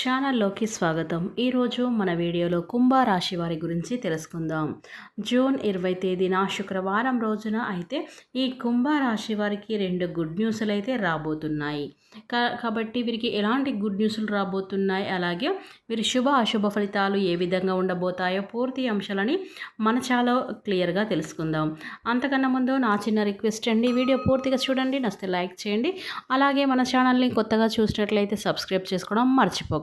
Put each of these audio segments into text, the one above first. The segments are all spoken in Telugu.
ఛానల్లోకి స్వాగతం. ఈరోజు మన వీడియోలో కుంభరాశి వారి గురించి తెలుసుకుందాం. జూన్ ఇరవై తేదీన శుక్రవారం రోజున అయితే ఈ కుంభరాశి వారికి రెండు గుడ్ న్యూస్లు అయితే రాబోతున్నాయి. కా కాబట్టి వీరికి ఎలాంటి గుడ్ న్యూస్లు రాబోతున్నాయి? అలాగే వీరి శుభ అశుభ ఫలితాలు ఏ విధంగా ఉండబోతాయో పూర్తి అంశాలని మన చాలా క్లియర్గా తెలుసుకుందాం. అంతకన్నా ముందు నా చిన్న రిక్వెస్ట్ అండి వీడియో పూర్తిగా చూడండి నచ్చితే లైక్ చేయండి. అలాగే మన ఛానల్ని కొత్తగా చూసినట్లయితే సబ్స్క్రైబ్ చేసుకోవడం మర్చిపోకండి.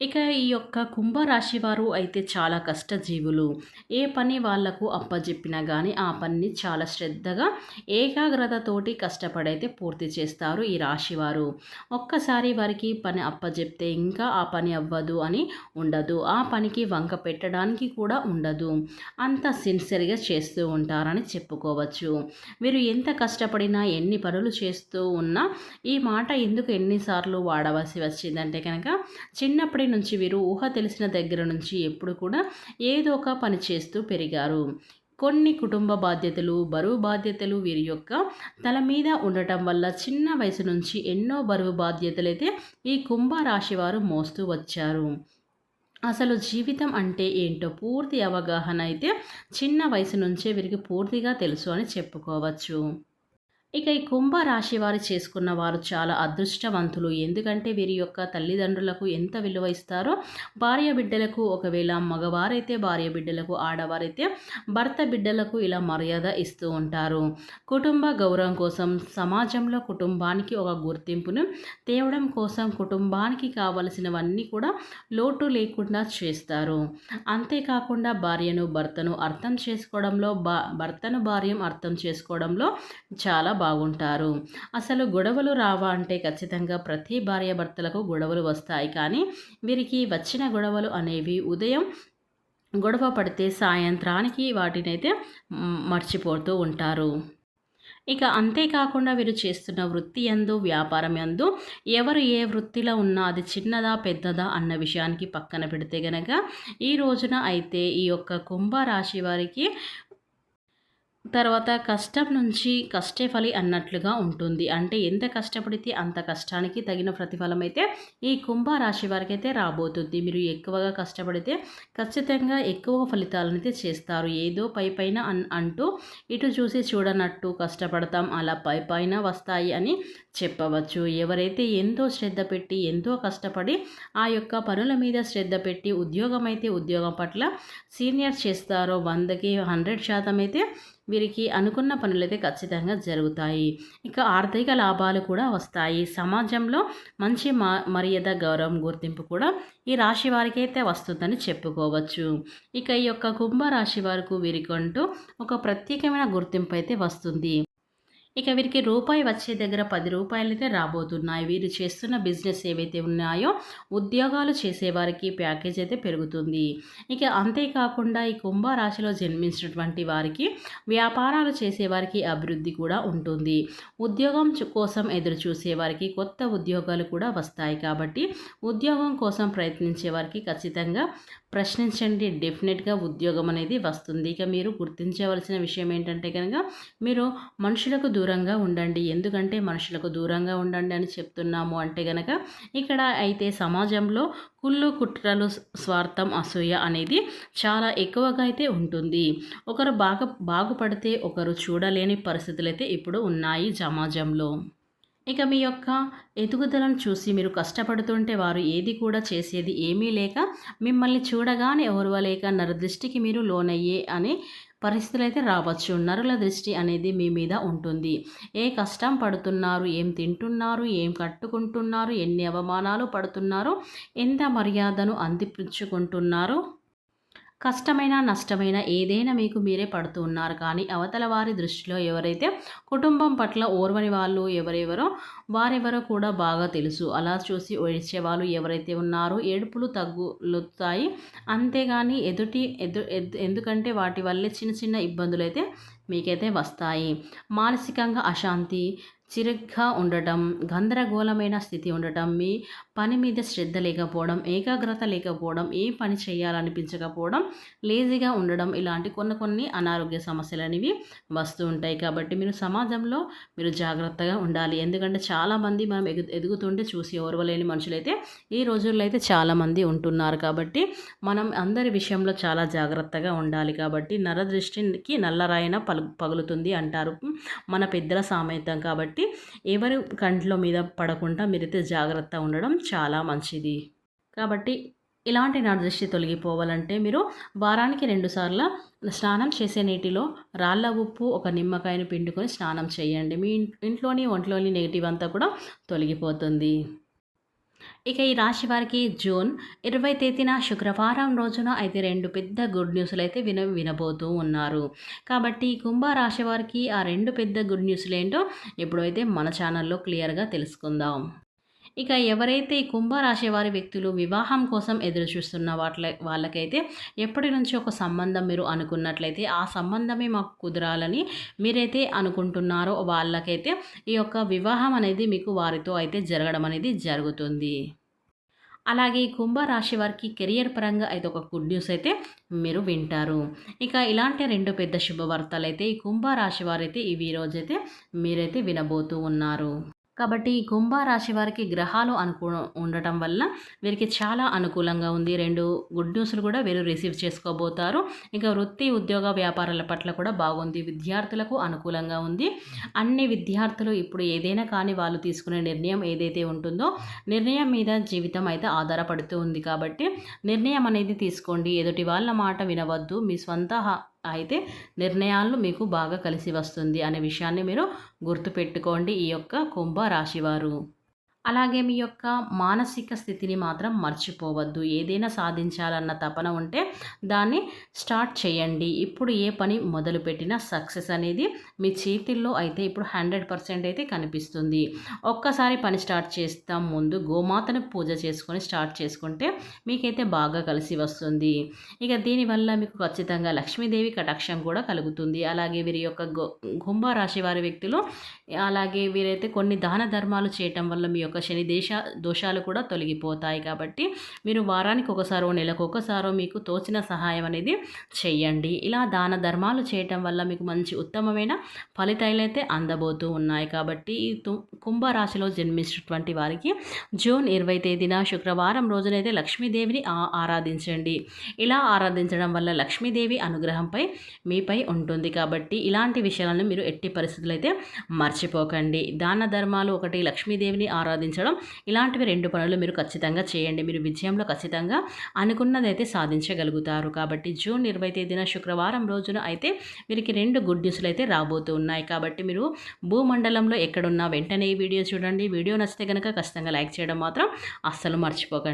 ఇక ఈ యొక్క కుంభరాశి వారు అయితే చాలా కష్టజీవులు. ఏ పని వాళ్ళకు అప్పజెప్పినా కానీ ఆ పనిని చాలా శ్రద్ధగా ఏకాగ్రతతోటి కష్టపడైతే పూర్తి చేస్తారు ఈ రాశివారు ఒక్కసారి వారికి పని అప్పజెప్తే ఇంకా ఆ పని అవ్వదు అని ఉండదు. ఆ పనికి వంక పెట్టడానికి కూడా ఉండదు. అంత సిన్సియర్గా చేస్తూ ఉంటారని చెప్పుకోవచ్చు. వీరు ఎంత కష్టపడినా ఎన్ని పనులు చేస్తూ ఉన్నా ఈ మాట ఎందుకు ఎన్నిసార్లు వాడవలసి వచ్చిందంటే కనుక చిన్నప్పటి నుంచి వీరు ఊహ తెలిసిన దగ్గర నుంచి ఎప్పుడు కూడా ఏదో ఒక పని చేస్తూ పెరిగారు. కొన్ని కుటుంబ బాధ్యతలు బరువు బాధ్యతలు వీరి యొక్క తల మీద ఉండటం వల్ల చిన్న వయసు నుంచి ఎన్నో బరువు బాధ్యతలు అయితే ఈ కుంభరాశి వారు మోస్తూ వచ్చారు. అసలు జీవితం అంటే ఏంటో పూర్తి అవగాహన అయితే చిన్న వయసు నుంచే వీరికి పూర్తిగా తెలుసు అని చెప్పుకోవచ్చు. ఇక ఈ కుంభరాశి వారు చేసుకున్న వారు చాలా అదృష్టవంతులు. ఎందుకంటే వీరి యొక్క తల్లిదండ్రులకు ఎంత విలువ ఇస్తారో భార్య బిడ్డలకు ఒకవేళ మగవారైతే భార్య బిడ్డలకు ఆడవారైతే భర్త బిడ్డలకు ఇలా మర్యాద ఇస్తూ ఉంటారు. కుటుంబ గౌరవం కోసం సమాజంలో కుటుంబానికి ఒక గుర్తింపును తేవడం కోసం కుటుంబానికి కావలసినవన్నీ కూడా లోటు లేకుండా చేస్తారు. అంతేకాకుండా భార్యను భర్తను అర్థం చేసుకోవడంలో భర్తను భార్యం అర్థం చేసుకోవడంలో చాలా బాగుంటారు. అసలు గొడవలు రావా అంటే ఖచ్చితంగా ప్రతి భార్యాభర్తలకు గొడవలు వస్తాయి. కానీ వీరికి వచ్చిన గొడవలు అనేవి ఉదయం గొడవ పడితే సాయంత్రానికి వాటినైతే మర్చిపోతూ ఉంటారు. ఇక అంతేకాకుండా వీరు చేస్తున్న వృత్తి ఎందు వ్యాపారం ఎందు ఎవరు ఏ వృత్తిలో ఉన్నా అది చిన్నదా పెద్దదా అన్న విషయానికి పక్కన పెడితే గనక ఈ రోజున అయితే ఈ యొక్క కుంభరాశి వారికి తర్వాత కష్టం నుంచి కష్టే ఫలి అన్నట్లుగా ఉంటుంది. అంటే ఎంత కష్టపడితే అంత కష్టానికి తగిన ప్రతిఫలం అయితే ఈ కుంభరాశి వారికి అయితే రాబోతుంది. మీరు ఎక్కువగా కష్టపడితే ఖచ్చితంగా ఎక్కువ ఫలితాలనైతే చేస్తారు. ఏదో పై పైన అన్ అంటూ ఇటు చూసి చూడనట్టు కష్టపడతాం అలా పై పైన వస్తాయి అని చెప్పవచ్చు. ఎవరైతే ఎంతో శ్రద్ధ పెట్టి ఎంతో కష్టపడి ఆ యొక్క పనుల మీద శ్రద్ధ పెట్టి ఉద్యోగం అయితే ఉద్యోగం పట్ల సీనియర్ చేస్తారో వందకి హండ్రెడ్ శాతం అయితే వీరికి అనుకున్న పనులైతే ఖచ్చితంగా జరుగుతాయి. ఇక ఆర్థిక లాభాలు కూడా వస్తాయి. సమాజంలో మంచి మర్యాద గౌరవం గుర్తింపు కూడా ఈ రాశి వారికి అయితే వస్తుందని చెప్పుకోవచ్చు. ఇక ఈ యొక్క కుంభ రాశి వారికి వీరికంటూ ఒక ప్రత్యేకమైన గుర్తింపు అయితే వస్తుంది. ఇక వీరికి రూపాయి వచ్చే దగ్గర పది రూపాయలు అయితే రాబోతున్నాయి. వీరు చేస్తున్న బిజినెస్ ఏవైతే ఉన్నాయో ఉద్యోగాలు చేసేవారికి ప్యాకేజ్ అయితే పెరుగుతుంది. ఇక అంతేకాకుండా ఈ కుంభరాశిలో జన్మించినటువంటి వారికి వ్యాపారాలు చేసేవారికి అభివృద్ధి కూడా ఉంటుంది. ఉద్యోగం కోసం ఎదురు చూసేవారికి కొత్త ఉద్యోగాలు కూడా వస్తాయి కాబట్టి ఉద్యోగం కోసం ప్రయత్నించే వారికి ఖచ్చితంగా ప్రశ్నించండి. డెఫినెట్గా ఉద్యోగం అనేది వస్తుంది. ఇక మీరు గుర్తించవలసిన విషయం ఏంటంటే కనుక మీరు మనుషులకు దూరంగా ఉండండి. ఎందుకంటే మనుషులకు దూరంగా ఉండండి అని చెప్తున్నాము అంటే కనుక ఇక్కడ అయితే సమాజంలో కుళ్ళు కుట్రలు స్వార్థం అసూయ అనేది చాలా ఎక్కువగా అయితే ఉంటుంది. ఒకరు బాగా బాగుపడితే ఒకరు చూడలేని పరిస్థితులు అయితే ఇప్పుడు ఉన్నాయి సమాజంలో. ఇక మీ యొక్క ఎదుగుదలను చూసి మీరు కష్టపడుతుంటే వారు ఏది కూడా చేసేది ఏమీ లేక మిమ్మల్ని చూడగానే ఎవరువలేక నరదృష్టికి మీరు లోనయ్యే అనే పరిస్థితులు అయితే రావచ్చు. నరుల దృష్టి అనేది మీ మీద ఉంటుంది. ఏ కష్టం పడుతున్నారు? ఏం తింటున్నారు? ఏం కట్టుకుంటున్నారు? ఎన్ని అవమానాలు పడుతున్నారు? ఎంత మర్యాదను అందిపించుకుంటున్నారు కష్టమైన నష్టమైన ఏదైనా మీకు మీరే పడుతూ ఉన్నారు. కానీ అవతల వారి దృష్టిలో ఎవరైతే కుటుంబం పట్ల ఓర్వని వాళ్ళు ఎవరెవరో వారెవరో కూడా బాగా తెలుసు. అలా చూసి ఏడ్చే వాళ్ళు ఎవరైతే ఉన్నారో ఏడుపులు తగ్గులుతాయి. అంతేగాని ఎదుటి ఎదు ఎందుకంటే వాటి వల్లే చిన్న చిన్న ఇబ్బందులు అయితే మీకైతే వస్తాయి. మానసికంగా అశాంతి చిరుగ్గా ఉండటం గందరగోళమైన స్థితి ఉండటం మీ పని మీద శ్రద్ధ లేకపోవడం ఏకాగ్రత లేకపోవడం ఏ పని చేయాలనిపించకపోవడం లేజీగా ఉండడం ఇలాంటి కొన్ని కొన్ని అనారోగ్య సమస్యలు అనేవి వస్తూ ఉంటాయి. కాబట్టి మీరు సమాజంలో మీరు జాగ్రత్తగా ఉండాలి. ఎందుకంటే చాలామంది మనం ఎగు ఎదుగుతుంటే చూసి ఓర్వలేని మనుషులైతే ఈ రోజుల్లో అయితే చాలామంది ఉంటున్నారు. కాబట్టి మనం అందరి విషయంలో చాలా జాగ్రత్తగా ఉండాలి. కాబట్టి నరదృష్టికి నల్లరాయన పలు పగులుతుంది అంటారు మన పెద్దల సామెతం. కాబట్టి కాబట్టి ఎవరి కంట్లో మీద పడకుండా మీరైతే జాగ్రత్త ఉండడం చాలా మంచిది. కాబట్టి ఇలాంటి నా దృష్టి తొలగిపోవాలంటే మీరు వారానికి రెండుసార్లు స్నానం చేసే నీటిలో రాళ్ళ ఉప్పు ఒక నిమ్మకాయను పిండుకొని స్నానం చేయండి. మీ ఇంట్లోని ఒంట్లోని నెగిటివ్ అంతా కూడా తొలగిపోతుంది. ఇక ఈ రాశి వారికి జూన్ ఇరవై తేదీన శుక్రవారం రోజున అయితే రెండు పెద్ద గుడ్ న్యూస్లు అయితే విన వినబోతూ ఉన్నారు. కాబట్టి కుంభరాశి వారికి ఆ రెండు పెద్ద గుడ్ న్యూస్లు ఏంటో ఇప్పుడైతే మన ఛానల్లో క్లియర్గా తెలుసుకుందాం. ఇక ఎవరైతే ఈ కుంభరాశి వారి వ్యక్తులు వివాహం కోసం ఎదురు చూస్తున్న వాటి వాళ్ళకైతే ఎప్పటి నుంచి ఒక సంబంధం మీరు అనుకున్నట్లయితే ఆ సంబంధమే మాకు కుదరాలని మీరైతే అనుకుంటున్నారో వాళ్ళకైతే ఈ యొక్క వివాహం అనేది మీకు వారితో అయితే జరగడం అనేది జరుగుతుంది. అలాగే కుంభరాశి వారికి కెరియర్ పరంగా అయితే ఒక గుడ్ న్యూస్ అయితే మీరు వింటారు. ఇక ఇలాంటి రెండు పెద్ద శుభవార్తలు అయితే ఈ కుంభరాశి వారైతే ఇవి రోజైతే మీరైతే వినబోతూ ఉన్నారు. కాబట్టి కుంభ రాశి వారికి గ్రహాలు అనుకూ ఉండటం వల్ల వీరికి చాలా అనుకూలంగా ఉంది. రెండు గుడ్ న్యూస్లు కూడా వీరు రిసీవ్ చేసుకోబోతారు. ఇంకా వృత్తి ఉద్యోగ వ్యాపారాల పట్ల కూడా బాగుంది. విద్యార్థులకు అనుకూలంగా ఉంది. అన్ని విద్యార్థులు ఇప్పుడు ఏదైనా కానీ వాళ్ళు తీసుకునే నిర్ణయం ఏదైతే ఉంటుందో నిర్ణయం మీద జీవితం అయితే ఆధారపడుతూ ఉంది. కాబట్టి నిర్ణయం అనేది తీసుకోండి. ఎదుటి వాళ్ళ మాట వినవద్దు. మీ స్వంత అయితే నిర్ణయాలు మీకు బాగా కలిసి వస్తుంది అనే విషయాన్ని మీరు గుర్తుపెట్టుకోండి ఈ యొక్క కుంభ రాశివారు. అలాగే మీ యొక్క మానసిక స్థితిని మాత్రం మర్చిపోవద్దు. ఏదైనా సాధించాలన్న తపన ఉంటే దాన్ని స్టార్ట్ చేయండి. ఇప్పుడు ఏ పని మొదలుపెట్టినా సక్సెస్ అనేది మీ చేతిల్లో అయితే ఇప్పుడు హండ్రెడ్ పర్సెంట్ అయితే కనిపిస్తుంది. ఒక్కసారి పని స్టార్ట్ చేస్తాం ముందు గోమాతను పూజ చేసుకొని స్టార్ట్ చేసుకుంటే మీకైతే బాగా కలిసి వస్తుంది. ఇక దీనివల్ల మీకు ఖచ్చితంగా లక్ష్మీదేవి కటాక్షం కూడా కలుగుతుంది. అలాగే వీరి యొక్క కుంభరాశి వారి వ్యక్తులు అలాగే వీరైతే కొన్ని దాన ధర్మాలు చేయటం వల్ల మీ యొక్క శని దేశ దోషాలు కూడా తొలగిపోతాయి కాబట్టి మీరు వారానికి ఒకసారో నెలకు ఒకసారో మీకు తోచిన సహాయం అనేది చెయ్యండి. ఇలా దాన ధర్మాలు చేయటం వల్ల మీకు మంచి ఉత్తమమైన ఫలితాలు అయితే అందబోతూ ఉన్నాయి కాబట్టి ఈ కుంభరాశిలో జన్మించినటువంటి వారికి జూన్ ఇరవై తేదీన శుక్రవారం రోజునైతే లక్ష్మీదేవిని ఆరాధించండి. ఇలా ఆరాధించడం వల్ల లక్ష్మీదేవి అనుగ్రహంపై మీపై ఉంటుంది కాబట్టి ఇలాంటి విషయాలను మీరు ఎట్టి పరిస్థితులు అయితే మర్చిపోకండి. దాన ధర్మాలు ఒకటి లక్ష్మీదేవిని ఆరాధించ నిర్మించడం ఇలాంటివి రెండు పనులు మీరు ఖచ్చితంగా చేయండి. మీరు విజయంలో ఖచ్చితంగా అనుకున్నదైతే సాధించగలుగుతారు. కాబట్టి జూన్ ఇరవై తేదీన శుక్రవారం రోజున అయితే వీరికి రెండు గుడ్ న్యూస్లు అయితే రాబోతూ ఉన్నాయి. కాబట్టి మీరు భూమండలంలో ఎక్కడున్నా వెంటనే ఈ వీడియో చూడండి. వీడియో నచ్చితే కనుక ఖచ్చితంగా లైక్ చేయడం మాత్రం అస్సలు మర్చిపోకండి.